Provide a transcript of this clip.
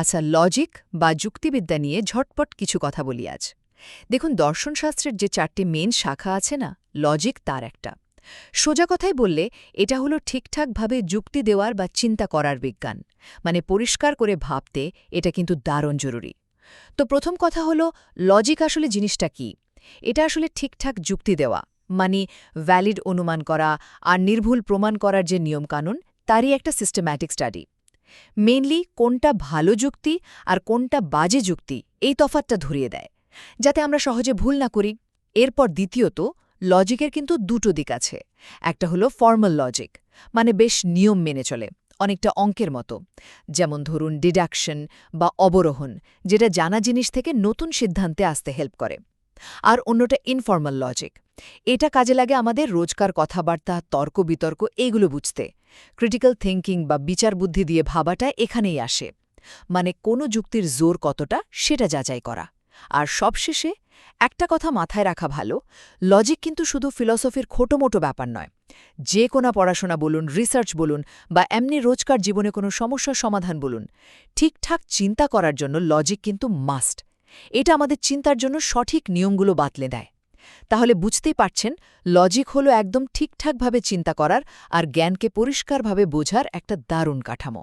আচ্ছা লজিক বা যুক্তিবিদ্যা নিয়ে ঝটপট কিছু কথা বলি আজ। দেখুন, দর্শনশাস্ত্রের যে চারটি মেন শাখা আছে না, লজিক তার একটা। সোজা কথায় বললে, এটা হলো ঠিকঠাকভাবে যুক্তি দেওয়ার বা চিন্তা করার বিজ্ঞান। মানে পরিষ্কার করে ভাবতে এটা কিন্তু দারুণ জরুরি। তো প্রথম কথা হলো, লজিক আসলে জিনিসটা কি? এটা আসলে ঠিকঠাক যুক্তি দেওয়া মানে ভ্যালিড অনুমান করা আর নির্ভুল প্রমাণ করার যে নিয়মকানুন, তারই একটা সিস্টেম্যাটিক স্টাডি মেনলি কোনটা ভালো যুক্তি আর কোনটা বাজে যুক্তি এই তফাতটা ধরিয়ে দেয়। যাতে আমরা সহজে ভুল না করি। এরপর দ্বিতীয়ত লজিকের কিন্তু দুটো দিক আছে। একটা হলো ফর্মাল লজিক মানে বেশ নিয়ম মেনে চলে, অনেকটা অঙ্কের মতো। যেমন ধরুন ডিডাকশন বা অবরোহণ, যেটা জানা জিনিস থেকে নতুন সিদ্ধান্তে আসতে হেল্প করে। আর অন্যটা ইনফর্মাল লজিক এটা কাজে লাগে আমাদের রোজকার কথাবার্তা তর্ক বিতর্ক এগুলো বুঝতে। ক্রিটিক্যাল থিঙ্কিং বা বিচার বুদ্ধি দিয়ে ভাবাটা এখানেই আসে। মানে কোনো যুক্তির জোর কতটা, সেটা যাচাই করা। আর সবশেষে, একটা কথা মাথায় রাখা ভালো লজিক কিন্তু শুধু ফিলসফির খোটোমোটো ব্যাপার নয়। যে কোনো পড়াশোনা বলুন রিসার্চ বলুন, বা এমনি রোজকার জীবনে কোনো সমস্যার সমাধান বলুন, ঠিকঠাক চিন্তা করার জন্য লজিক কিন্তু মাস্ট এটা আমাদের চিন্তার জন্য সঠিক নিয়মগুলো বাতলে দেয়। তাহলে বুঝতেই পারছেন লজিক হলো একদম ঠিকঠাকভাবে চিন্তা করার আর জ্ঞানকে পরিষ্কারভাবে বোঝার একটা দারুণ কাঠামো।